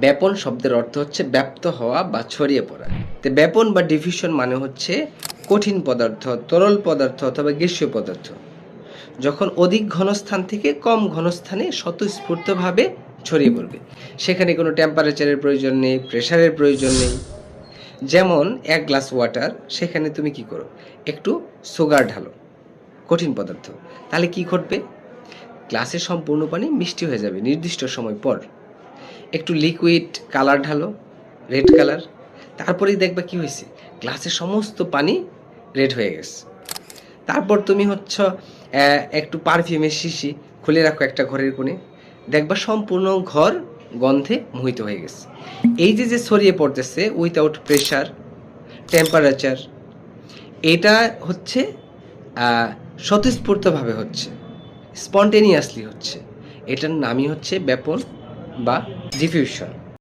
ব্যাপন শব্দের অর্থ হচ্ছে ব্যাপ্ত হওয়া বা ছড়িয়ে পড়া। তো ব্যাপন বা ডিফিউশন মানে হচ্ছে কঠিন পদার্থ, তরল পদার্থ অথবা গ্যাসীয় পদার্থ। যখন অধিক ঘনস্থান থেকে কম ঘনস্থানে স্বতঃস্ফূর্তভাবে ছড়িয়ে পড়বে। সেখানে কোনো টেম্পারেচারের প্রয়োজন নেই প্রেশারের প্রয়োজন নেই। যেমন এক গ্লাস ওয়াটার সেখানে তুমি কি করো? একটু সুগার ঢালো, কঠিন পদার্থ। তাহলে কি ঘটবে? গ্লাসের সম্পূর্ণ পানি মিষ্টি হয়ে যাবে, নির্দিষ্ট সময় পর। একটু লিকুইড কালার ঢালো রেড কালার তারপরেই দেখবা কি হয়েছে? গ্লাসের সমস্ত পানি রেড হয়ে গেছে। তারপর তুমি হচ্ছ একটু পারফিউমের শিশি খুলে রাখো একটা ঘরের কোণে। দেখবা সম্পূর্ণ ঘর গন্ধে মোহিত হয়ে গেছে। এই যে যে ছড়িয়ে পড়তেছে উইথাউট প্রেশার টেম্পারেচার এটা হচ্ছে স্বতঃস্ফূর্তভাবে হচ্ছে স্পন্টেনিয়াসলি হচ্ছে। এটার নামই হচ্ছে ব্যাপন বা ডিফিউশন